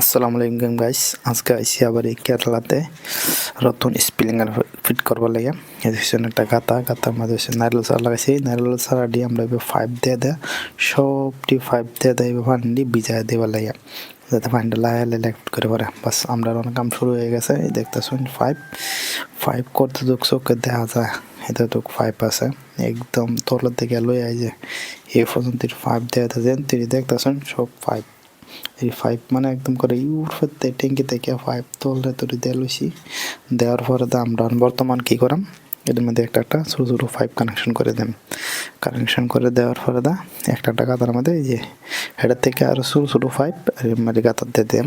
আসসালামু আলাইকুম গাইস। আজকে আইসি আবার এই কেরালাতে নতুন স্পিলিংয়ের ফিট করবার লাগে। এই হচ্ছে একটা গাতা, গাতার মধ্যে হচ্ছে নারকেল সার লাগাইছি। নারকেল সারা দিয়ে আমরা এবার ফাইভ দিয়ে দেয় সবটি ফাইভ দিয়ে দেয় এবার পানি ভিজায় দেবার লাগে। যাতে পানিটা লাগাই লাগাই ফিট করে পারে বাস, আমরা অনেক কাম শুরু হয়ে গেছে। দেখতেছেন ফাইভ ফাইভ করতে তো চোখে দেখা যায়। এটা তো ফাইভ আছে। একদম তলের দিকে লই আই যে এই পর্যন্ত ফাইভ দেওয়া থাকেন তিনি দেখতেছেন সব ফাইভ এই ফাইভ মানে একদম করে ইউর ফেতে ট্যাঙ্কি থেকে ফাইভ তোলে তুলি দিয়ে লইছি। দেওয়ার পরে তো আমরা বর্তমান কী করাম? এর মধ্যে একটা একটা ছোটো ছোটো ফাইভ কানেকশন করে দেন। কানেকশন করে দেওয়ার পরে দা একটা একটা গাতার মধ্যে এই যে হেডার থেকে আরও ছোটো ছোটো এর মধ্যে গাতার দিয়ে দেন।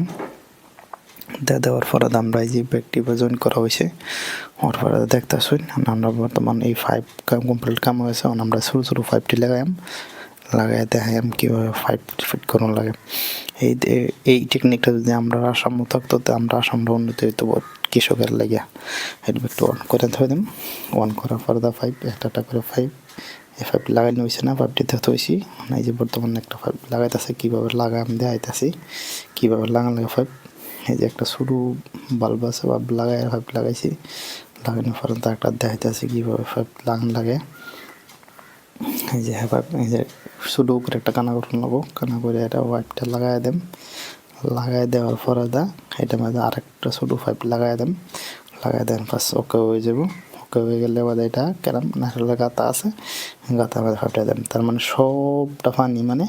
দিয়ে দেওয়ার পরে আমরা এই যে ব্যাগটি জয়েন করা হয়েছে ওর পরে দেখতে শুন আমরা বর্তমান এই কাম কমপ্লিট কাম হয়েছে, আমরা ছোটো ছোটো ফাইভটি লাগাইম লাগাই দেখাইম কীভাবে ফাইভ ফিট করুন লাগে। এই এই টেকনিকটা যদি আমরা আসাম থাকতো, তো আমরা আসামটা উন্নতি হইতো কৃষকের লাগে একটু অন করে ধরে দিম অন করার পরে দা ফাইভ একটা একটা করে ফাইভ এই ফাইভ লাগাইনি হয়েছে না ফাইভটি দেখতে হয়েছি এই যে বর্তমানে একটা ফাইভ লাগাইতেছে, কীভাবে লাগাই আমি দেখাইতেছি কীভাবে লাগান লাগে ফাইভ এই যে একটা শুরু বাল্ব আছে বাল্ব লাগাই ফাইভ লাগাইছি। লাগানোর পরে তো একটা দেখাইতেছি কীভাবে ফাইভ লাগান লাগে। এই যে হ্যাঁ এই যে শুধু করে একটা কানা করে নেব। কানা করে এটা ওয়াইপটা লাগাই দেম। লাগাই দেওয়ার পরে দা এটা মধ্যে আরেকটা ছোটো পাইপ লাগাই দেম। লাগাই দেন ফার্স্ট ওকে হয়ে যাব। ওকে হয়ে গেলে বাদে এটা কেরাম, নারকেলের গাতা আছে। গাতার মধ্যে পাইপটা দেন তার মানে সবটা পানি মানে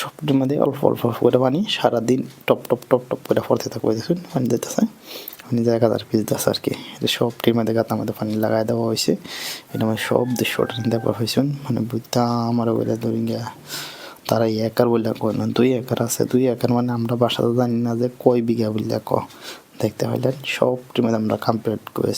সবটির মধ্যে অল্প অল্প অল্প করে পানি সারাদিন টপ টপ টপ টপ করে পড়তে থাকবে, দেখুন। পানি দিতেছে। পানি জায়গা তার পিস দাস আর কি। এটা সবটির মধ্যে গাতার মধ্যে পানি লাগাই দেওয়া হয়েছে। এটা আমার সব দৃশ্যটা নিতে হয়েছেন মানে বুদ্ধা আমার বলে ধরি গিয়া তারা একার বললে কয়, না দুই একার আছে দুই একার মানে আমরা বাসাতে জানি না যে কয় বিঘা বললে ক? দেখতে পাইলেন সবটির মধ্যে আমরা কমপ্লিট করেছি।